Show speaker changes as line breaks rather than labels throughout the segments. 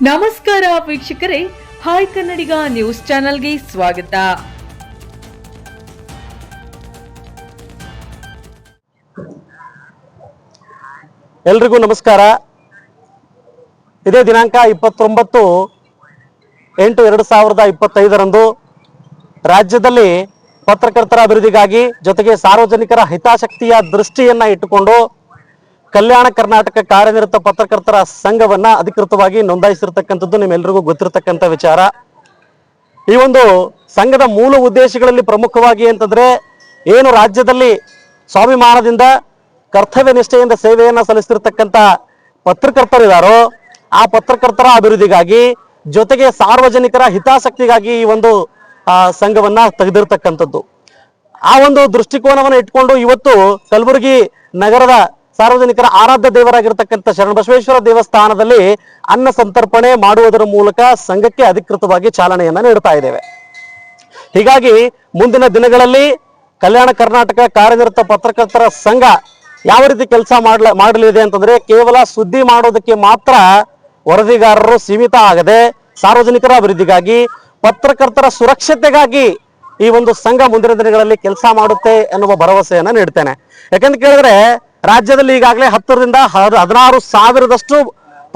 ನಮಸ್ಕಾರ ವೀಕ್ಷಕರೇ, ಹಾಯ್ ಕನ್ನಡಿಗ ನ್ಯೂಸ್ ಚಾನೆಲ್ಗೆ ಸ್ವಾಗತ.
ಎಲ್ರಿಗೂ ನಮಸ್ಕಾರ. ಇದೇ ದಿನಾಂಕ ಇಪ್ಪತ್ತೊಂಬತ್ತು, ಎಂಟು ಎರಡು ಸಾವಿರದ ಇಪ್ಪತ್ತೈದರಂದು ರಾಜ್ಯದಲ್ಲಿ ಪತ್ರಕರ್ತರ ಅಭಿವೃದ್ಧಿಗಾಗಿ ಜೊತೆಗೆ ಸಾರ್ವಜನಿಕರ ಹಿತಾಸಕ್ತಿಯ ದೃಷ್ಟಿಯನ್ನ ಇಟ್ಟುಕೊಂಡು ಕಲ್ಯಾಣ ಕರ್ನಾಟಕ ಕಾರ್ಯನಿರತ ಪತ್ರಕರ್ತರ ಸಂಘವನ್ನ ಅಧಿಕೃತವಾಗಿ ನೋಂದಾಯಿಸಿರ್ತಕ್ಕಂಥದ್ದು ನಿಮ್ಮೆಲ್ಲರಿಗೂ ಗೊತ್ತಿರತಕ್ಕಂಥ ವಿಚಾರ. ಈ ಒಂದು ಸಂಘದ ಮೂಲ ಉದ್ದೇಶಗಳಲ್ಲಿ ಪ್ರಮುಖವಾಗಿ ಅಂತಂದ್ರೆ ಏನು ರಾಜ್ಯದಲ್ಲಿ ಸ್ವಾಭಿಮಾನದಿಂದ ಕರ್ತವ್ಯ ನಿಷ್ಠೆಯಿಂದ ಸೇವೆಯನ್ನು ಸಲ್ಲಿಸ್ತಿರ್ತಕ್ಕಂಥ ಪತ್ರಕರ್ತರಿದ್ದಾರೋ ಆ ಪತ್ರಕರ್ತರ ಅಭಿವೃದ್ಧಿಗಾಗಿ ಜೊತೆಗೆ ಸಾರ್ವಜನಿಕರ ಹಿತಾಸಕ್ತಿಗಾಗಿ ಈ ಒಂದು ಆ, ಸಂಘವನ್ನ ತೆಗೆದಿರ್ತಕ್ಕಂಥದ್ದು. ಆ ಒಂದು ದೃಷ್ಟಿಕೋನವನ್ನು ಇಟ್ಕೊಂಡು ಇವತ್ತು ಕಲಬುರಗಿ ನಗರದ ಸಾರ್ವಜನಿಕರ ಆರಾಧ್ಯ ದೇವರಾಗಿರ್ತಕ್ಕಂಥ ಶರಣಬಸವೇಶ್ವರ ದೇವಸ್ಥಾನದಲ್ಲಿ ಅನ್ನ ಸಂತರ್ಪಣೆ ಮಾಡುವುದರ ಮೂಲಕ ಸಂಘಕ್ಕೆ ಅಧಿಕೃತವಾಗಿ ಚಾಲನೆಯನ್ನ ನೀಡ್ತಾ ಇದ್ದೇವೆ. ಹೀಗಾಗಿ ಮುಂದಿನ ದಿನಗಳಲ್ಲಿ ಕಲ್ಯಾಣ ಕರ್ನಾಟಕ ಕಾರ್ಯನಿರತ ಪತ್ರಕರ್ತರ ಸಂಘ ಯಾವ ರೀತಿ ಕೆಲಸ ಮಾಡ್ಲ, ಮಾಡಲಿದೆ ಅಂತಂದ್ರೆ ಕೇವಲ ಸುದ್ದಿ ಮಾಡೋದಕ್ಕೆ ಮಾತ್ರ ವರದಿಗಾರರು ಸೀಮಿತ ಆಗದೆ ಸಾರ್ವಜನಿಕರ ಅಭಿವೃದ್ಧಿಗಾಗಿ ಪತ್ರಕರ್ತರ ಸುರಕ್ಷತೆಗಾಗಿ ಈ ಒಂದು ಸಂಘ ಮುಂದಿನ ದಿನಗಳಲ್ಲಿ ಕೆಲಸ ಮಾಡುತ್ತೆ ಎನ್ನುವ ಭರವಸೆಯನ್ನ ನೀಡ್ತೇನೆ. ಯಾಕಂತ ಕೇಳಿದ್ರೆ ರಾಜ್ಯದಲ್ಲಿ ಈಗಾಗಲೇ ಹತ್ತರಿಂದ ಹದಿನಾರು ಸಾವಿರದಷ್ಟು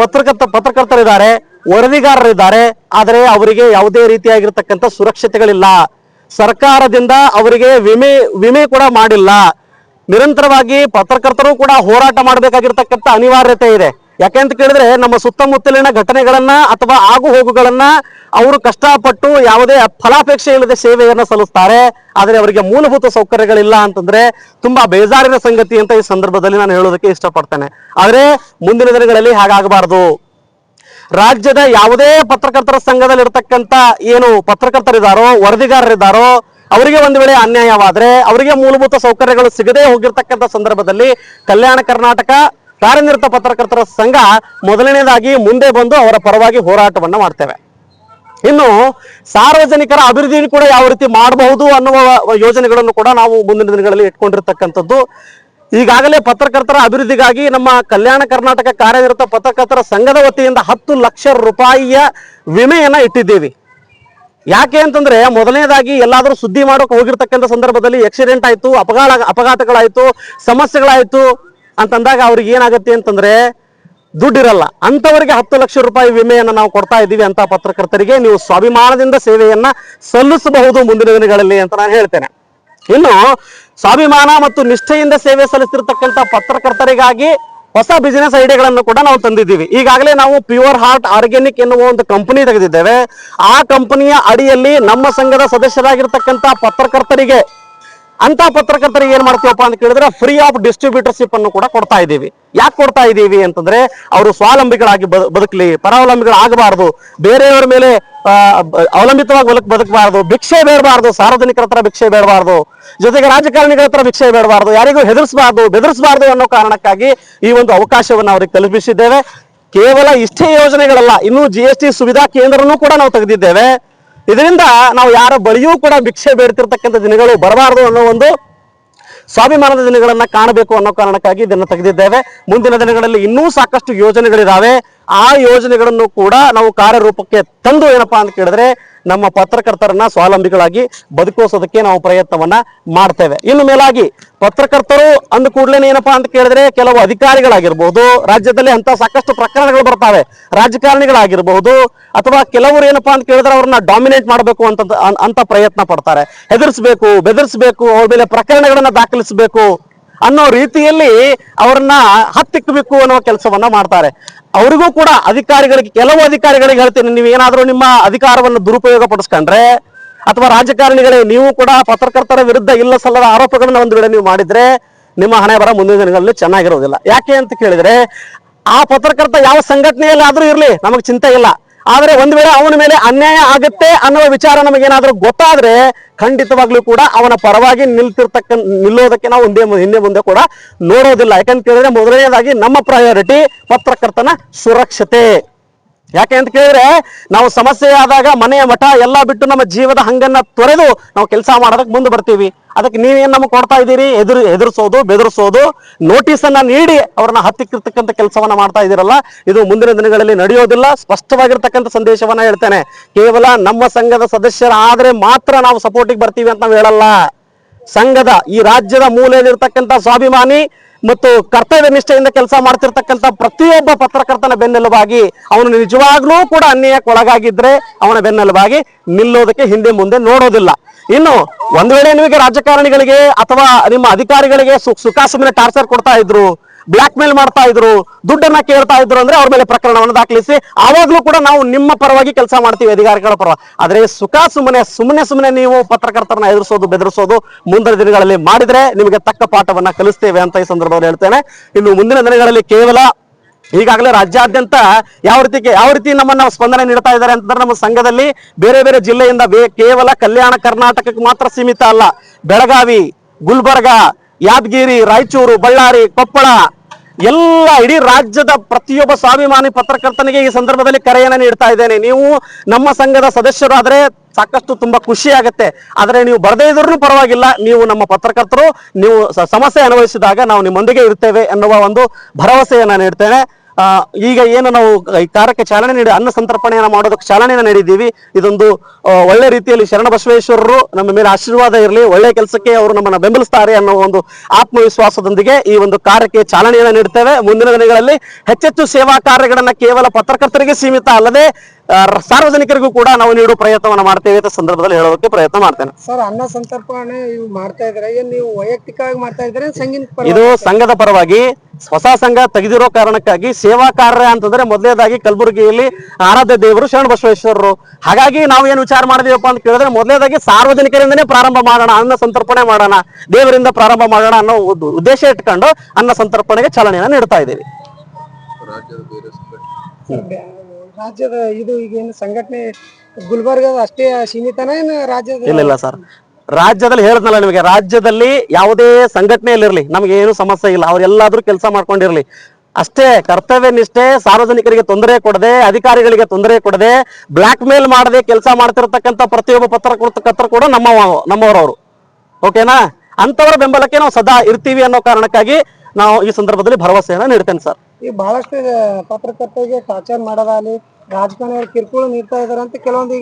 ಪತ್ರಕರ್ತ ಪತ್ರಕರ್ತರಿದ್ದಾರೆ, ವರದಿಗಾರರಿದ್ದಾರೆ, ಆದರೆ ಅವರಿಗೆ ಯಾವುದೇ ರೀತಿಯಾಗಿರ್ತಕ್ಕಂಥ ಸುರಕ್ಷತೆಗಳಿಲ್ಲ. ಸರ್ಕಾರದಿಂದ ಅವರಿಗೆ ವಿಮೆ ವಿಮೆ ಕೂಡ ಮಾಡಿಲ್ಲ. ನಿರಂತರವಾಗಿ ಪತ್ರಕರ್ತರು ಕೂಡ ಹೋರಾಟ ಮಾಡಬೇಕಾಗಿರ್ತಕ್ಕಂಥ ಅನಿವಾರ್ಯತೆ ಇದೆ. ಯಾಕೆಂತ ಕೇಳಿದ್ರೆ ನಮ್ಮ ಸುತ್ತಮುತ್ತಲಿನ ಘಟನೆಗಳನ್ನ ಅಥವಾ ಆಗು ಹೋಗುಗಳನ್ನ ಅವರು ಕಷ್ಟಪಟ್ಟು ಯಾವುದೇ ಫಲಾಪೇಕ್ಷೆ ಇಲ್ಲದೆ ಸೇವೆಯನ್ನ ಸಲ್ಲಿಸ್ತಾರೆ. ಆದರೆ ಅವರಿಗೆ ಮೂಲಭೂತ ಸೌಕರ್ಯಗಳಿಲ್ಲ ಅಂತಂದ್ರೆ ತುಂಬಾ ಬೇಜಾರಿನ ಸಂಗತಿ ಅಂತ ಈ ಸಂದರ್ಭದಲ್ಲಿ ನಾನು ಹೇಳೋದಕ್ಕೆ ಇಷ್ಟಪಡ್ತೇನೆ. ಆದರೆ ಮುಂದಿನ ದಿನಗಳಲ್ಲಿ ಹಾಗಾಗಬಾರದು. ರಾಜ್ಯದ ಯಾವುದೇ ಪತ್ರಕರ್ತರ ಸಂಘದಲ್ಲಿ ಇರ್ತಕ್ಕಂಥ ಏನು ಪತ್ರಕರ್ತರಿದ್ದಾರೋ, ವರದಿಗಾರರಿದ್ದಾರೋ, ಅವರಿಗೆ ಒಂದು ವೇಳೆ ಅನ್ಯಾಯವಾದ್ರೆ ಅವರಿಗೆ ಮೂಲಭೂತ ಸೌಕರ್ಯಗಳು ಸಿಗದೇ ಹೋಗಿರ್ತಕ್ಕಂಥ ಸಂದರ್ಭದಲ್ಲಿ ಕಲ್ಯಾಣ ಕರ್ನಾಟಕ ಕಾರ್ಯನಿರತ ಪತ್ರಕರ್ತರ ಸಂಘ ಮೊದಲನೇದಾಗಿ ಮುಂದೆ ಬಂದು ಅವರ ಪರವಾಗಿ ಹೋರಾಟವನ್ನ ಮಾಡ್ತೇವೆ. ಇನ್ನು ಸಾರ್ವಜನಿಕರ ಅಭಿವೃದ್ಧಿಯನ್ನು ಕೂಡ ಯಾವ ರೀತಿ ಮಾಡಬಹುದು ಅನ್ನುವ ಯೋಜನೆಗಳನ್ನು ಕೂಡ ನಾವು ಮುಂದಿನ ದಿನಗಳಲ್ಲಿ ಇಟ್ಕೊಂಡಿರ್ತಕ್ಕಂಥದ್ದು. ಈಗಾಗಲೇ ಪತ್ರಕರ್ತರ ಅಭಿವೃದ್ಧಿಗಾಗಿ ನಮ್ಮ ಕಲ್ಯಾಣ ಕರ್ನಾಟಕ ಕಾರ್ಯನಿರತ ಪತ್ರಕರ್ತರ ಸಂಘದ ವತಿಯಿಂದ ಹತ್ತು ಲಕ್ಷ ರೂಪಾಯಿಯ ವಿಮೆಯನ್ನ ಇಟ್ಟಿದ್ದೀವಿ. ಯಾಕೆ ಅಂತಂದ್ರೆ ಮೊದಲನೇದಾಗಿ ಎಲ್ಲಾದರೂ ಸುದ್ದಿ ಮಾಡೋಕೆ ಹೋಗಿರ್ತಕ್ಕಂಥ ಸಂದರ್ಭದಲ್ಲಿ ಆಕ್ಸಿಡೆಂಟ್ ಆಯಿತು ಅಪಘಾತ ಅಪಘಾತಗಳಾಯಿತು, ಸಮಸ್ಯೆಗಳಾಯ್ತು ಅಂತಂದಾಗ ಅವ್ರಿಗೆ ಏನಾಗುತ್ತೆ ಅಂತಂದ್ರೆ ದುಡ್ಡಿರಲ್ಲ. ಅಂತವರಿಗೆ ಹತ್ತು ಲಕ್ಷ ರೂಪಾಯಿ ವಿಮೆಯನ್ನು ನಾವು ಕೊಡ್ತಾ ಇದ್ದೀವಿ ಅಂತ ಪತ್ರಕರ್ತರಿಗೆ, ನೀವು ಸ್ವಾಭಿಮಾನದಿಂದ ಸೇವೆಯನ್ನ ಸಲ್ಲಿಸಬಹುದು ಮುಂದಿನ ದಿನಗಳಲ್ಲಿ ಅಂತ ನಾನು ಹೇಳ್ತೇನೆ. ಇನ್ನು ಸ್ವಾಭಿಮಾನ ಮತ್ತು ನಿಷ್ಠೆಯಿಂದ ಸೇವೆ ಸಲ್ಲಿಸಿರ್ತಕ್ಕಂಥ ಪತ್ರಕರ್ತರಿಗಾಗಿ ಹೊಸ ಬಿಸಿನೆಸ್ ಐಡಿಯಾಗಳನ್ನು ಕೂಡ ನಾವು ತಂದಿದ್ದೀವಿ. ಈಗಾಗಲೇ ನಾವು ಪ್ಯೂರ್ ಹಾರ್ಟ್ ಆರ್ಗ್ಯಾನಿಕ್ ಎನ್ನುವ ಒಂದು ಕಂಪನಿ ತೆಗೆದಿದ್ದೇವೆ. ಆ ಕಂಪನಿಯ ಅಡಿಯಲ್ಲಿ ನಮ್ಮ ಸಂಘದ ಸದಸ್ಯರಾಗಿರ್ತಕ್ಕಂಥ ಪತ್ರಕರ್ತರಿಗೆ ಅಂತ ಪತ್ರಕರ್ತರಿಗೆ ಏನ್ ಮಾಡ್ತೀವಪ್ಪ ಅಂತ ಕೇಳಿದ್ರೆ ಫ್ರೀ ಆಫ್ ಡಿಸ್ಟ್ರಿಬ್ಯೂಟರ್ಶಿಪ್ ಅನ್ನು ಕೂಡ ಕೊಡ್ತಾ ಇದ್ದೀವಿ. ಯಾಕೆ ಕೊಡ್ತಾ ಇದ್ದೀವಿ ಅಂತಂದ್ರೆ ಅವರು ಸ್ವಾವಲಂಬಿಗಳಾಗಿ ಬದು- ಬದುಕಲಿ, ಪರಾವಲಂಬಿಗಳಾಗಬಾರದು, ಬೇರೆಯವರ ಮೇಲೆ ಅವಲಂಬಿತವಾಗಿ ಬದುಕ್, ಬದುಕಬಾರದು, ಭಿಕ್ಷೆ ಬೇಡಬಾರದು, ಸಾರ್ವಜನಿಕರ ಹತ್ರ ಭಿಕ್ಷೆ ಬೇಡಬಾರದು, ಜೊತೆಗೆ ರಾಜಕಾರಣಿಗಳ ಹತ್ರ ಭಿಕ್ಷೆ ಬೇಡಬಾರದು, ಯಾರಿಗೂ ಹೆದರ್ಸಬಾರ್ದು, ಬೆದರಿಸಬಾರ್ದು ಅನ್ನೋ ಕಾರಣಕ್ಕಾಗಿ ಈ ಒಂದು ಅವಕಾಶವನ್ನು ಅವರಿಗೆ ತಲುಪಿಸಿದ್ದೇವೆ ಕೇವಲ ಇಷ್ಟೇ ಯೋಜನೆಗಳಲ್ಲ, ಇನ್ನು ಜಿ ಎಸ್ ಟಿ ಸುವಿಧಾ ಕೇಂದ್ರನೂ ಕೂಡ ನಾವು ತೆಗೆದಿದ್ದೇವೆ. ಇದರಿಂದ ನಾವು ಯಾರ ಬಳಿಯೂ ಕೂಡ ಭಿಕ್ಷೆ ಬೇಡ್ತಿರ್ತಕ್ಕಂಥ ದಿನಗಳು ಬರಬಾರದು ಅನ್ನೋ ಒಂದು ಸ್ವಾಭಿಮಾನದ ದಿನಗಳನ್ನ ಕಾಣಬೇಕು ಅನ್ನೋ ಕಾರಣಕ್ಕಾಗಿ ಇದನ್ನು ತೆಗೆದಿದ್ದೇವೆ. ಮುಂದಿನ ದಿನಗಳಲ್ಲಿ ಇನ್ನೂ ಸಾಕಷ್ಟು ಯೋಜನೆಗಳಿದಾವೆ. ಆ ಯೋಜನೆಗಳನ್ನು ಕೂಡ ನಾವು ಕಾರ್ಯರೂಪಕ್ಕೆ ತಂದು ಏನಪ್ಪಾ ಅಂತ ಕೇಳಿದ್ರೆ ನಮ್ಮ ಪತ್ರಕರ್ತರನ್ನ ಸ್ವಾವಲಂಬಿಗಳಾಗಿ ಬದುಕೋಸೋದಕ್ಕೆ ನಾವು ಪ್ರಯತ್ನವನ್ನ ಮಾಡ್ತೇವೆ. ಇನ್ನು ಮೇಲಾಗಿ ಪತ್ರಕರ್ತರು ಅಂದ ಕೂಡಲೇ ಏನಪ್ಪಾ ಅಂತ ಕೇಳಿದ್ರೆ ಕೆಲವು ಅಧಿಕಾರಿಗಳಾಗಿರ್ಬಹುದು ರಾಜ್ಯದಲ್ಲಿ ಅಂತ ಸಾಕಷ್ಟು ಪ್ರಕರಣಗಳು ಬರ್ತಾವೆ. ರಾಜಕಾರಣಿಗಳಾಗಿರ್ಬಹುದು ಅಥವಾ ಕೆಲವರು ಏನಪ್ಪಾ ಅಂತ ಕೇಳಿದ್ರೆ ಅವ್ರನ್ನ ಡಾಮಿನೇಟ್ ಮಾಡಬೇಕು ಅಂತ ಅಂತ ಪ್ರಯತ್ನ ಪಡ್ತಾರೆ. ಹೆದರ್ಸ್ಬೇಕು, ಬೆದರ್ಸ್ಬೇಕು, ಅವ್ರ ಮೇಲೆ ಪ್ರಕರಣಗಳನ್ನ ದಾಖಲಿಸಬೇಕು. ಅನ್ನೋ ರೀತಿಯಲ್ಲಿ ಅವ್ರನ್ನ ಹತ್ತಿಕ್ಕಬೇಕು ಅನ್ನೋ ಕೆಲಸವನ್ನ ಮಾಡ್ತಾರೆ. ಅವರಿಗೂ ಕೂಡ ಅಧಿಕಾರಿಗಳಿಗೆ, ಕೆಲವು ಅಧಿಕಾರಿಗಳಿಗೆ ಹೇಳ್ತೀನಿ, ನೀವು ಏನಾದರೂ ನಿಮ್ಮ ಅಧಿಕಾರವನ್ನು ದುರುಪಯೋಗ ಪಡಿಸ್ಕೊಂಡ್ರೆ ಅಥವಾ ರಾಜಕಾರಣಿಗಳೇ, ನೀವು ಕೂಡ ಪತ್ರಕರ್ತರ ವಿರುದ್ಧ ಇಲ್ಲ ಸಲ್ಲದ ಆರೋಪಗಳನ್ನ ಒಂದು ವೇಳೆ ನೀವು ಮಾಡಿದ್ರೆ ನಿಮ್ಮ ಹಣೆ ಬರ ಮುಂದಿನ ದಿನಗಳಲ್ಲಿ ಚೆನ್ನಾಗಿರೋದಿಲ್ಲ. ಯಾಕೆ ಅಂತ ಕೇಳಿದ್ರೆ, ಆ ಪತ್ರಕರ್ತ ಯಾವ ಸಂಘಟನೆಯಲ್ಲಿ ಆದ್ರೂ ಇರ್ಲಿ, ನಮಗೆ ಚಿಂತೆ ಇಲ್ಲ. ಆದ್ರೆ ಒಂದ್ ವೇಳೆ ಅವನ ಮೇಲೆ ಅನ್ಯಾಯ ಆಗುತ್ತೆ ಅನ್ನೋ ವಿಚಾರ ನಮಗೇನಾದ್ರೂ ಗೊತ್ತಾದ್ರೆ ಖಂಡಿತವಾಗ್ಲೂ ಕೂಡ ಅವನ ಪರವಾಗಿ ನಿಲ್ತಿರ್ತಕ್ಕ, ನಿಲ್ಲೋದಕ್ಕೆ ನಾವು ಒಂದೇ ಹಿಂದೆ ಮುಂದೆ ಕೂಡ ನೋಡೋದಿಲ್ಲ. ಯಾಕಂತ ಕೇಳಿದ್ರೆ ಮೊದಲನೇದಾಗಿ ನಮ್ಮ ಪ್ರಯಾರಿಟಿ ಪತ್ರಕರ್ತನ ಸುರಕ್ಷತೆ. ಯಾಕೆ ಅಂತ ಕೇಳಿದ್ರೆ ನಾವು ಸಮಸ್ಯೆ ಆದಾಗ ಮನೆಯ ಮಠ ಎಲ್ಲ ಬಿಟ್ಟು ನಮ್ಮ ಜೀವದ ಹಂಗನ್ನ ತೊರೆದು ನಾವು ಕೆಲಸ ಮಾಡೋದಕ್ಕೆ ಮುಂದೆ ಬರ್ತೀವಿ. ಅದಕ್ಕೆ ನೀವೇನು ನಮಗೆ ಕೊಡ್ತಾ ಇದ್ದೀರಿ? ಎದುರು ಎದುರಿಸೋದು, ಬೆದರಿಸೋದು. ನೋಟಿಸ್ ಅನ್ನ ನೀಡಿ ಅವ್ರನ್ನ ಹತ್ತಿಕ್ಕಿರ್ತಕ್ಕಂಥ ಕೆಲಸವನ್ನ ಮಾಡ್ತಾ ಇದ್ದೀರಲ್ಲ, ಇದು ಮುಂದಿನ ದಿನಗಳಲ್ಲಿ ನಡೆಯೋದಿಲ್ಲ. ಸ್ಪಷ್ಟವಾಗಿರ್ತಕ್ಕಂಥ ಸಂದೇಶವನ್ನ ಹೇಳ್ತೇನೆ. ಕೇವಲ ನಮ್ಮ ಸಂಘದ ಸದಸ್ಯರಾದರೆ ಮಾತ್ರ ನಾವು ಸಪೋರ್ಟಿಗೆ ಬರ್ತೀವಿ ಅಂತ ನಾವು ಹೇಳಲ್ಲ. ಸಂಘದ, ಈ ರಾಜ್ಯದ ಮೂಲೆಯಲ್ಲಿರ್ತಕ್ಕಂಥ ಸ್ವಾಭಿಮಾನಿ ಮತ್ತು ಕರ್ತವ್ಯ ನಿಷ್ಠೆಯಿಂದ ಕೆಲಸ ಮಾಡ್ತಿರ್ತಕ್ಕಂಥ ಪ್ರತಿಯೊಬ್ಬ ಪತ್ರಕರ್ತನ ಬೆನ್ನೆಲುಬಾಗಿ ಅವನು ನಿಜವಾಗ್ಲೂ ಕೂಡ ಅನ್ಯಾಯಕ್ಕೆ ಒಳಗಾಗಿದ್ರೆ ಅವನ ಬೆನ್ನೆಲುಬಾಗಿ ನಿಲ್ಲೋದಕ್ಕೆ ಹಿಂದೆ ಮುಂದೆ ನೋಡೋದಿಲ್ಲ. ಇನ್ನು ಒಂದ್ ವೇಳೆ ನಿಮಗೆ ರಾಜಕಾರಣಿಗಳಿಗೆ ಅಥವಾ ನಿಮ್ಮ ಅಧಿಕಾರಿಗಳಿಗೆ ಸು- ಸುಖ ಸುಮ್ಮನೆ ಟಾರ್ಚರ್ ಕೊಡ್ತಾ ಇದ್ರು ಬ್ಲಾಕ್ ಮೇಲ್ ಮಾಡ್ತಾ ಇದ್ರು, ದುಡ್ಡನ್ನ ಕೇಳ್ತಾ ಇದ್ರು ಅಂದ್ರೆ ಅವ್ರ ಮೇಲೆ ಪ್ರಕರಣವನ್ನು ದಾಖಲಿಸಿ, ಆವಾಗ್ಲೂ ಕೂಡ ನಾವು ನಿಮ್ಮ ಪರವಾಗಿ ಕೆಲಸ ಮಾಡ್ತೀವಿ ಅಧಿಕಾರಿಗಳ ಪರವಾಗಿ ಆದ್ರೆ ಸುಖ ಸುಮ್ಮನೆ ಸುಮ್ಮನೆ ಸುಮ್ಮನೆ ನೀವು ಪತ್ರಕರ್ತರನ್ನ ಎದುರಿಸೋದು, ಬೆದರಿಸೋದು ಮುಂದಿನ ದಿನಗಳಲ್ಲಿ ಮಾಡಿದ್ರೆ ನಿಮಗೆ ತಕ್ಕ ಪಾಠವನ್ನ ಕಲಿಸ್ತೇವೆ ಅಂತ ಈ ಸಂದರ್ಭದಲ್ಲಿ ಹೇಳ್ತೇನೆ. ಇನ್ನು ಮುಂದಿನ ದಿನಗಳಲ್ಲಿ ಕೇವಲ ಈಗಾಗಲೇ ರಾಜ್ಯಾದ್ಯಂತ ಯಾವ ರೀತಿ ಯಾವ ರೀತಿ ನಮ್ಮನ್ನ ಸ್ಪಂದನೆ ನೀಡ್ತಾ ಇದ್ದಾರೆ ಅಂತಂದ್ರೆ ನಮ್ಮ ಸಂಘದಲ್ಲಿ ಬೇರೆ ಬೇರೆ ಜಿಲ್ಲೆಯಿಂದ ಕೇವಲ ಕಲ್ಯಾಣ ಕರ್ನಾಟಕಕ್ಕೆ ಮಾತ್ರ ಸೀಮಿತ ಅಲ್ಲ. ಬೆಳಗಾವಿ, ಗುಲ್ಬರ್ಗ, ಯಾದಗಿರಿ, ರಾಯಚೂರು, ಬಳ್ಳಾರಿ, ಕೊಪ್ಪಳ ಎಲ್ಲ ಇಡೀ ರಾಜ್ಯದ ಪ್ರತಿಯೊಬ್ಬ ಸ್ವಾಭಿಮಾನಿ ಪತ್ರಕರ್ತನಿಗೆ ಈ ಸಂದರ್ಭದಲ್ಲಿ ಕರೆಯನ್ನು ನೀಡ್ತಾ ಇದ್ದೇನೆ. ನೀವು ನಮ್ಮ ಸಂಘದ ಸದಸ್ಯರಾದ್ರೆ ಸಾಕಷ್ಟು ತುಂಬಾ ಖುಷಿ ಆಗುತ್ತೆ. ಆದರೆ ನೀವು ಬರದೇ ಇದ್ರೂ ಪರವಾಗಿಲ್ಲ. ನೀವು ನಮ್ಮ ಪತ್ರಕರ್ತರು, ನೀವು ಸಮಸ್ಯೆ ಅನುಭವಿಸಿದಾಗ ನಾವು ನಿಮ್ಮೊಂದಿಗೆ ಇರ್ತೇವೆ ಎನ್ನುವ ಒಂದು ಭರವಸೆಯನ್ನು ನೀಡ್ತೇನೆ. ಈಗ ಏನು ನಾವು ಈ ಕಾರ್ಯಕ್ಕೆ ಚಾಲನೆ ನೀಡಿ ಅನ್ನ ಸಂತರ್ಪಣೆಯನ್ನು ಮಾಡೋದಕ್ಕೆ ಚಾಲನೆಯನ್ನು ನೀಡಿದ್ದೀವಿ. ಇದೊಂದು ಒಳ್ಳೆ ರೀತಿಯಲ್ಲಿ ಶರಣ ಬಸವೇಶ್ವರರು ನಮ್ಮ ಮೇಲೆ ಆಶೀರ್ವಾದ ಇರಲಿ, ಒಳ್ಳೆ ಕೆಲಸಕ್ಕೆ ಅವರು ನಮ್ಮನ್ನು ಬೆಂಬಲಿಸ್ತಾರೆ ಅನ್ನೋ ಒಂದು ಆತ್ಮವಿಶ್ವಾಸದೊಂದಿಗೆ ಈ ಒಂದು ಕಾರ್ಯಕ್ಕೆ ಚಾಲನೆಯನ್ನು ನೀಡುತ್ತೇವೆ ಮುಂದಿನ ದಿನಗಳಲ್ಲಿ ಹೆಚ್ಚೆಚ್ಚು ಸೇವಾ ಕಾರ್ಯಗಳನ್ನು ಕೇವಲ ಪತ್ರಕರ್ತರಿಗೆ ಸೀಮಿತ ಅಲ್ಲದೆ ಸಾರ್ವಜನಿಕರಿಗೂ ಕೂಡ ನಾವು ನೀಡುವ ಪ್ರಯತ್ನವನ್ನ ಮಾಡ್ತೇವೆ ಅಂತ ಸಂದರ್ಭದಲ್ಲಿ ಹೇಳೋದಕ್ಕೆ ಪ್ರಯತ್ನ ಮಾಡ್ತೇನೆ.
ಸರ್ ಅನ್ನ ಸಂತರ್ಪಣೆ ಇವು ಮಾಡ್ತಾ ಇದ್ರೆ ನೀವು ವೈಯಕ್ತಿಕವಾಗಿ ಮಾಡ್ತಾ ಇದ್ರೆ
ಇದು ಸಂಘದ ಪರವಾಗಿ ಹೊಸ ಸಂಘ ತೆಗೆದಿರೋ ಕಾರಣಕ್ಕಾಗಿ ಸೇವಾ ಕಾರ್ಯ ಅಂತಂದ್ರೆ ಮೊದಲೇದಾಗಿ ಕಲಬುರಗಿಯಲ್ಲಿ ಆರಾಧ್ಯ ದೇವರು ಶರಣ ಬಸವೇಶ್ವರರು. ಹಾಗಾಗಿ ನಾವು ಏನು ವಿಚಾರ ಮಾಡಿದೀವಪ್ಪ ಅಂತ ಕೇಳಿದ್ರೆ ಮೊದಲೇದಾಗಿ ಸಾರ್ವಜನಿಕರಿಂದನೇ ಪ್ರಾರಂಭ ಮಾಡೋಣ ಅನ್ನ ಸಂತರ್ಪಣೆ ಮಾಡೋಣ ದೇವರಿಂದ ಪ್ರಾರಂಭ ಮಾಡೋಣ ಅನ್ನೋ ಉದ್ದೇಶ ಇಟ್ಕೊಂಡು ಅನ್ನ ಸಂತರ್ಪಣೆಗೆ ಚಾಲನೆಯನ್ನು ನೀಡ್ತಾ ಇದ್ದೀವಿ.
ರಾಜ್ಯದ ಇದು ಈಗ ಏನು ಸಂಘಟನೆ ಗುಲ್ಬರ್ಗದ ಅಷ್ಟೇ ಸೀಮಿತನ ಏನು ರಾಜ್ಯದ
ಇಲ್ಲ ಇಲ್ಲ ಸರ್. ರಾಜ್ಯದಲ್ಲಿ ಹೇಳಿದ್ನಲ್ಲ ನಿಮಗೆ, ರಾಜ್ಯದಲ್ಲಿ ಯಾವುದೇ ಸಂಘಟನೆಯಲ್ಲಿರಲಿ, ನಮಗೆ ಏನು ಸಮಸ್ಯೆ ಇಲ್ಲ ಅವ್ರೆಲ್ಲಾದ್ರೂ ಕೆಲಸ ಮಾಡ್ಕೊಂಡಿರ್ಲಿ. ಅಷ್ಟೇ ಕರ್ತವ್ಯ ನಿಷ್ಠೆ, ಸಾರ್ವಜನಿಕರಿಗೆ ತೊಂದರೆ ಕೊಡದೆ, ಅಧಿಕಾರಿಗಳಿಗೆ ತೊಂದರೆ ಕೊಡದೆ ಬ್ಲಾಕ್ ಮೇಲ್ ಮಾಡದೆ ಕೆಲಸ ಮಾಡ್ತಿರ್ತಕ್ಕಂಥ ಪ್ರತಿಯೊಬ್ಬ ಪತ್ರಕರ್ತರು ಕೂಡ ನಮ್ಮ ನಮ್ಮವರವರು. ಓಕೆನಾ ಅಂತವರ ಬೆಂಬಲಕ್ಕೆ ನಾವು ಸದಾ ಇರ್ತೀವಿ ಅನ್ನೋ ಕಾರಣಕ್ಕಾಗಿ ನಾವು ಈ ಸಂದರ್ಭದಲ್ಲಿ ಭರವಸೆಯನ್ನು ನೀಡ್ತೇನೆ ಸರ್.
ಈಗ ಬಹಳಷ್ಟು ಪತ್ರಕರ್ತರಿಗೆ ಟಾರ್ಚರ್ ಮಾಡೋದಾಗಲಿ ರಾಜಕಾರಣಿಗಳು ಕಿರುಕುಳ ನೀಡ್ತಾ ಇದಾರೆ ಅಂತ ಕೆಲವೊಂದು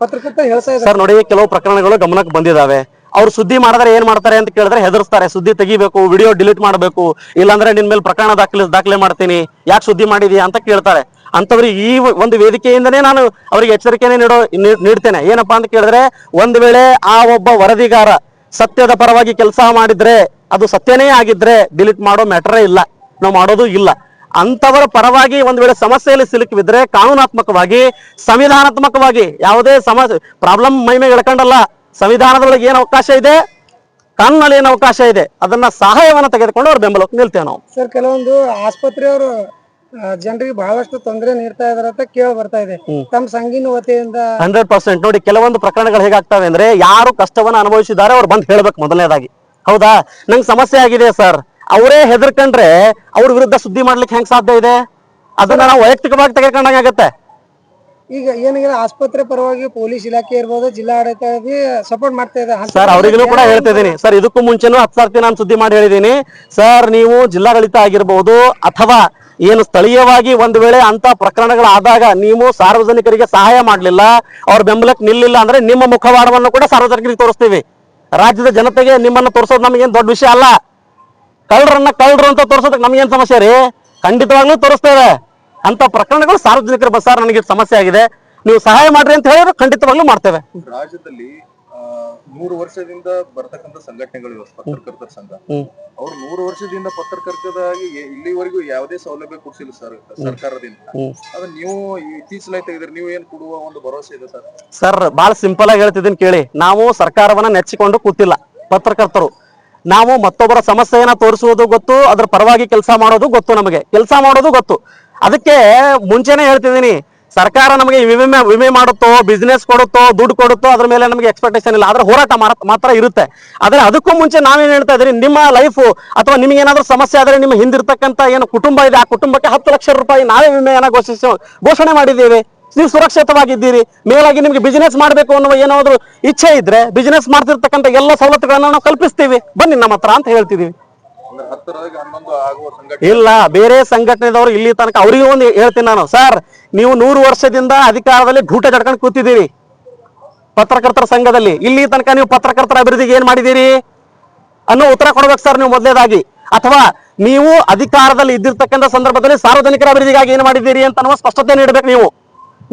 ಪತ್ರಕರ್ತರು ಹೇಳ್ತಾ ಇದ್ದಾರೆ
ಸರ್, ನೋಡಿ, ಕೆಲವು ಪ್ರಕರಣಗಳು ಗಮನಕ್ಕೆ ಬಂದಿದಾವೆ. ಅವ್ರು ಸುದ್ದಿ ಮಾಡಿದ್ರೆ ಏನ್ ಮಾಡ್ತಾರೆ ಅಂತ ಕೇಳಿದ್ರೆ ಹೆದರ್ಸ್ತಾರೆ. ಸುದ್ದಿ ತೆಗಿಬೇಕು, ವಿಡಿಯೋ ಡಿಲೀಟ್ ಮಾಡಬೇಕು, ಇಲ್ಲಾಂದ್ರೆ ನಿನ್ ಮೇಲೆ ಪ್ರಕರಣ ದಾಖಲೆ ದಾಖಲೆ ಮಾಡ್ತೀನಿ. ಯಾಕೆ ಸುದ್ದಿ ಮಾಡಿದ್ಯಾ ಅಂತ ಕೇಳ್ತಾರೆ. ಅಂತವ್ರಿಗೆ ಈ ಒಂದು ವೇದಿಕೆಯಿಂದನೇ ನಾನು ಅವರಿಗೆ ಎಚ್ಚರಿಕೆನೆ ನೀಡೋ ನೀಡ್ತೇನೆ. ಏನಪ್ಪಾ ಅಂತ ಕೇಳಿದ್ರೆ, ಒಂದ್ ವೇಳೆ ಆ ಒಬ್ಬ ವರದಿಗಾರ ಸತ್ಯದ ಪರವಾಗಿ ಕೆಲಸ ಮಾಡಿದ್ರೆ ಅದು ಸತ್ಯನೇ ಆಗಿದ್ರೆ ಡಿಲೀಟ್ ಮಾಡೋ ಮ್ಯಾಟರೇ ಇಲ್ಲ. ನಾವು ಮಾಡೋದು ಇಲ್ಲ. ಅಂತವರ ಪರವಾಗಿ ಒಂದು ವೇಳೆ ಸಮಸ್ಯೆಯಲ್ಲಿ ಸಿಲುಕಿದ್ರೆ ಕಾನೂನಾತ್ಮಕವಾಗಿ, ಸಂವಿಧಾನಾತ್ಮಕವಾಗಿ ಯಾವುದೇ ಸಮಸ್ಯೆ ಪ್ರಾಬ್ಲಮ್ ಮೈ ಮೇಲೆ ಎಳ್ಕೊಂಡಲ್ಲ ಸಂವಿಧಾನದೊಳಗೆ ಏನು ಅವಕಾಶ ಇದೆ? ಕಾನೂನಲ್ಲಿ ಏನು ಅವಕಾಶ ಇದೆ? ಅದನ್ನ ಸಹಾಯವನ್ನು ತೆಗೆದುಕೊಂಡು ಅವ್ರ ಬೆಂಬಲಕ್ಕೆ ನಿಲ್ತೇವೆ ನಾವು.
ಸರ್, ಕೆಲವೊಂದು ಆಸ್ಪತ್ರೆಯವರು ಜನರಿಗೆ ಬಹಳಷ್ಟು ತೊಂದರೆ ನೀಡ್ತಾ ಇದಾರೆ ಅಂತ ಕೇಳಿ ಬರ್ತಾ ಇದೆ. ತಮ್ಮ ಸಂಘಿನ ವತಿಯಿಂದ
ಹಂಡ್ರೆಡ್ ಪರ್ಸೆಂಟ್ ನೋಡಿ ಕೆಲವೊಂದು ಪ್ರಕರಣಗಳು ಹೇಗಾಗ್ತವೆ ಅಂದ್ರೆ ಯಾರು ಕಷ್ಟವನ್ನ ಅನುಭವಿಸಿದ್ದಾರೆ ಅವ್ರು ಬಂದು ಹೇಳ್ಬೇಕು ಮೊದಲನೇದಾಗಿ. ಹೌದಾ? ನಂಗೆ ಸಮಸ್ಯೆ ಆಗಿದೆ ಸರ್. ಅವರೇ ಹೆದರ್ಕಂಡ್ರೆ ಅವ್ರ ವಿರುದ್ಧ ಸುದ್ದಿ ಮಾಡ್ಲಿಕ್ಕೆ ಹೆಂಗ್ ಸಾಧ್ಯ ಇದೆ? ಅದನ್ನ ನಾವು ವೈಯಕ್ತಿಕವಾಗಿ ತೆಗೆದುಕೊಂಡಂಗಾಗತ್ತೆ
ಈಗ ಏನಿಲ್ಲ ಆಸ್ಪತ್ರೆ ಪರವಾಗಿ ಪೊಲೀಸ್ ಇಲಾಖೆ ಇರ್ಬೋದು ಜಿಲ್ಲಾಡಳಿತ ಸಪೋರ್ಟ್ ಮಾಡ್ತಾ ಇದೆ.
ಸರ್ ಅವರಿಗೂ ಕೂಡ ಹೇಳ್ತಾ ಹೇಳ್ತಿದ್ದೀನಿ ಸರ್ ಇದಕ್ಕೂ ಮುಂಚೆನೂ ಹತ್ತು ಸರ್ತಿ ನಾನು ಸುದ್ದಿ ಮಾಡಿ ಹೇಳಿದ್ದೀನಿ. ಸರ್ ನೀವು ಜಿಲ್ಲಾಡಳಿತ ಆಗಿರ್ಬೋದು ಅಥವಾ ಏನು ಸ್ಥಳೀಯವಾಗಿ ಒಂದು ವೇಳೆ ಅಂತ ಪ್ರಕರಣಗಳಾದಾಗ ನೀವು ಸಾರ್ವಜನಿಕರಿಗೆ ಸಹಾಯ ಮಾಡಲಿಲ್ಲ, ಅವ್ರ ಬೆಂಬಲಕ್ಕೆ ನಿಲ್ಲಿಲ್ಲ ಅಂದ್ರೆ ನಿಮ್ಮ ಮುಖವಾಡವನ್ನು ಕೂಡ ಸಾರ್ವಜನಿಕರಿಗೆ ತೋರಿಸ್ತೀವಿ. ರಾಜ್ಯದ ಜನತೆಗೆ ನಿಮ್ಮನ್ನು ತೋರಿಸೋದು ನಮಗೇನು ದೊಡ್ಡ ವಿಷಯ ಅಲ್ಲ. ಕಳ್ಳರನ್ನ ಕಳ್ಳರು ಅಂತ ತೋರಿಸೋದಕ್ಕೆ ನಮಗೇನು ಸಮಸ್ಯೆ ರೀ? ಖಂಡಿತವಾಗ್ಲೂ ತೋರಿಸ್ತೇವೆ. ಅಂತ ಪ್ರಕರಣಗಳು ಸಾರ್ವಜನಿಕರ ಬಸ್ ಸರ್ ನನಗೆ ಸಮಸ್ಯೆ ಆಗಿದೆ. ನೀವು ಸಹಾಯ ಮಾಡ್ರಿ ಅಂತ ಹೇಳಿದ್ರು ಖಂಡಿತವಾಗ್ಲೂ ಮಾಡ್ತೇವೆ.
ರಾಜ್ಯದಲ್ಲಿ ನೂರು ವರ್ಷದಿಂದ ಬರ್ತಕ್ಕಂಥ ಸಂಘಟನೆಗಳು ಇವೆ, ಪತ್ರಕರ್ತರ ಸಂಘ. ಅವ್ರು ನೂರು ವರ್ಷದಿಂದ ಪತ್ರಕರ್ತರಾಗಿ ಇಲ್ಲಿವರೆಗೂ ಯಾವುದೇ ಸೌಲಭ್ಯ ಕೊಡ್ಸಿಲ್ಲ ಸರ್ ಸರ್ಕಾರದಿಂದ. ಅದ ನೀವು ಇತ್ತೀಚಿನ ತೆಗೆದ್ರೆ ನೀವು ಏನ್ ಕೊಡುವ ಒಂದು ಭರವಸೆ ಇದೆ ಸರ್?
ಸರ್ ಬಹಳ ಸಿಂಪಲ್ ಆಗಿ ಹೇಳ್ತಿದ್ದೀನಿ ಕೇಳಿ. ನಾವು ಸರ್ಕಾರವನ್ನ ನೆಚ್ಚಿಕೊಂಡು ಕೂತಿಲ್ಲ ಪತ್ರಕರ್ತರು. ನಾವು ಮತ್ತೊಬ್ಬರ ಸಮಸ್ಯೆಯನ್ನ ತೋರಿಸುವುದು ಗೊತ್ತು ಅದ್ರ ಪರವಾಗಿ ಕೆಲಸ ಮಾಡೋದು ಗೊತ್ತು ನಮಗೆ. ಕೆಲಸ ಮಾಡೋದು ಗೊತ್ತು. ಅದಕ್ಕೆ ಮುಂಚೆನೆ ಹೇಳ್ತಿದ್ದೀನಿ ಸರ್ಕಾರ ನಮಗೆ ವಿಮೆ ವಿಮೆ ಮಾಡುತ್ತೋ ಬಿಸ್ನೆಸ್ ಕೊಡುತ್ತೋ, ದುಡ್ಡು ಕೊಡುತ್ತೋ, ಅದ್ರ ಮೇಲೆ ನಮಗೆ ಎಕ್ಸ್ಪೆಕ್ಟೇಷನ್ ಇಲ್ಲ. ಆದ್ರೆ ಹೋರಾಟ ಮಾತ್ರ ಇರುತ್ತೆ. ಆದ್ರೆ ಅದಕ್ಕೂ ಮುಂಚೆ ನಾವೇನ್ ಹೇಳ್ತಾ ಇದ್ರಿ ನಿಮ್ಮ ಲೈಫ್ ಅಥವಾ ನಿಮಗೆ ಏನಾದರೂ ಸಮಸ್ಯೆ ಆದ್ರೆ ನಿಮ್ಮ ಹಿಂದಿರ್ತಕ್ಕಂಥ ಏನು ಕುಟುಂಬ ಇದೆ, ಆ ಕುಟುಂಬಕ್ಕೆ ಹತ್ತು ಲಕ್ಷ ರೂಪಾಯಿ ನಾವೇ ವಿಮೆಯನ್ನು ಘೋಷಿಸಿ, ಘೋಷಣೆ ಮಾಡಿದ್ದೇವೆ. ನೀವು ಸುರಕ್ಷಿತವಾಗಿದ್ದೀರಿ. ಮೇಲಾಗಿ ನಿಮ್ಗೆ ಬಿಸಿನೆಸ್ ಮಾಡಬೇಕು ಅನ್ನುವ ಏನಾದರೂ ಇಚ್ಛೆ ಇದ್ರೆ ಬಿಸಿನೆಸ್ ಮಾಡ್ತಿರ್ತಕ್ಕಂಥ ಎಲ್ಲ ಸವಲತ್ತುಗಳನ್ನ ನಾವು ಕಲ್ಪಿಸ್ತೀವಿ. ಬನ್ನಿ ನಮ್ಮ ಹತ್ರ ಅಂತ ಹೇಳ್ತಿದೀವಿ ಇಲ್ಲ, ಬೇರೆ ಸಂಘಟನೆದವರು ಇಲ್ಲಿ ತನಕ ಅವರಿಗೆ ಒಂದು ಹೇಳ್ತೀನಿ ನಾನು. ಸರ್, ನೀವು ನೂರು ವರ್ಷದಿಂದ ಅಧಿಕಾರದಲ್ಲಿ ಘೂಟ ಜಡ್ಕೊಂಡು ಕೂತಿದ್ದೀರಿ. ಪತ್ರಕರ್ತರ ಸಂಘದಲ್ಲಿ. ಇಲ್ಲಿ ತನಕ ನೀವು ಪತ್ರಕರ್ತರ ಅಭಿವೃದ್ಧಿಗೆ ಏನ್ ಮಾಡಿದ್ದೀರಿ? ಅನ್ನೋ ಉತ್ತರ ಕೊಡ್ಬೇಕು ಸರ್ ನೀವು ಮೊದಲೇದಾಗಿ. ಅಥವಾ ನೀವು ಅಧಿಕಾರದಲ್ಲಿ ಇದ್ದಿರ್ತಕ್ಕಂಥ ಸಂದರ್ಭದಲ್ಲಿ ಸಾರ್ವಜನಿಕರ ಅಭಿವೃದ್ಧಿಗಾಗಿ ಏನ್ ಮಾಡಿದ್ದೀರಿ ಅಂತ ಸ್ಪಷ್ಟತೆ ನೀಡಬೇಕು ನೀವು.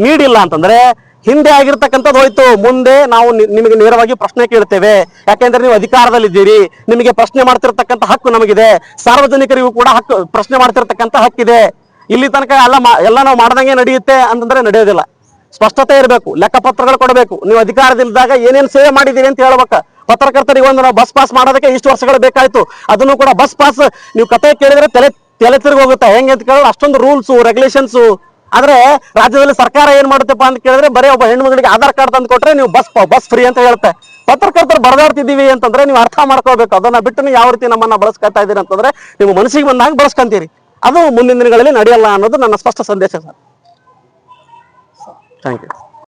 ನೀಡಿಲ್ಲ ಅಂತಂದ್ರೆ ಹಿಂದೆ ಆಗಿರ್ತಕ್ಕಂಥದ್ದು ಹೋಯ್ತು. ಮುಂದೆ ನಾವು ನಿಮಗೆ ನೇರವಾಗಿ ಪ್ರಶ್ನೆ ಕೇಳ್ತೇವೆ. ಯಾಕೆಂದ್ರೆ ನೀವು ಅಧಿಕಾರದಲ್ಲಿದ್ದೀರಿ. ನಿಮಗೆ ಪ್ರಶ್ನೆ ಮಾಡ್ತಿರ್ತಕ್ಕಂಥ ಹಕ್ಕು ನಮಗಿದೆ. ಸಾರ್ವಜನಿಕರಿಗೂ ಕೂಡ ಹಕ್ಕು, ಪ್ರಶ್ನೆ ಮಾಡ್ತಿರ್ತಕ್ಕಂಥ ಹಕ್ಕಿದೆ. ಇಲ್ಲಿ ತನಕ ಎಲ್ಲ ಎಲ್ಲ ನಾವು ಮಾಡ್ದಂಗೆ ನಡೆಯುತ್ತೆ ಅಂತಂದ್ರೆ ನಡೆಯೋದಿಲ್ಲ. ಸ್ಪಷ್ಟತೆ ಇರಬೇಕು. ಲೆಕ್ಕಪತ್ರಗಳು ಕೊಡಬೇಕು. ನೀವು ಅಧಿಕಾರದಲ್ಲಿದ್ದಾಗ ಏನೇನು ಸೇವೆ ಮಾಡಿದ್ದೀರಿ ಅಂತ ಹೇಳ್ಬೇಕು. ಪತ್ರಕರ್ತರಿಗೆ ಒಂದು ಬಸ್ ಪಾಸ್ ಮಾಡೋದಕ್ಕೆ ಇಷ್ಟು ವರ್ಷಗಳು ಬೇಕಾಯ್ತು. ಅದನ್ನು ಕೂಡ ಬಸ್ ಪಾಸ್, ನೀವು ಕತೆ ಕೇಳಿದ್ರೆ ತಲೆ ತಲೆ ತಿರುಗಿ ಹೆಂಗೆ ಅಂತ ಕೇಳಿದ್ರೆ ಅಷ್ಟೊಂದು ರೂಲ್ಸು ರೆಗ್ಯುಲೇಷನ್ಸು ಆದ್ರೆ ರಾಜ್ಯದಲ್ಲಿ ಸರ್ಕಾರ ಏನ್ ಮಾಡುತ್ತಪ್ಪ ಅಂತ ಕೇಳಿದ್ರೆ ಬರೀ ಒಬ್ಬ ಹೆಣ್ಮಗಳಿಗೆ ಆಧಾರ್ ಕಾರ್ಡ್ ತಂದು ಕೊಟ್ರೆ ನೀವು ಬಸ್ ಬಸ್ ಫ್ರೀ ಅಂತ ಹೇಳುತ್ತೆ. ಪತ್ರಕರ್ತರು ಬರದಾಡ್ತಿದ್ದೀವಿ ಅಂತಂದ್ರೆ ನೀವು ಅರ್ಥ ಮಾಡ್ಕೋಬೇಕು. ಅದನ್ನ ಬಿಟ್ಟು ನೀವು ಯಾವ ರೀತಿ ನಮ್ಮನ್ನ ಬಳಸ್ಕೊತಾ ಇದ್ದೀರಿ ಅಂತಂದ್ರೆ ನೀವು ಮನಸ್ಸಿಗೆ ಬಂದಾಗ ಬಳಸ್ಕೊಂತೀರಿ. ಅದು ಮುಂದಿನ ದಿನಗಳಲ್ಲಿ ನಡೆಯಲ್ಲ ಅನ್ನೋದು ನನ್ನ ಸ್ಪಷ್ಟ ಸಂದೇಶ ಸರ್. Thank you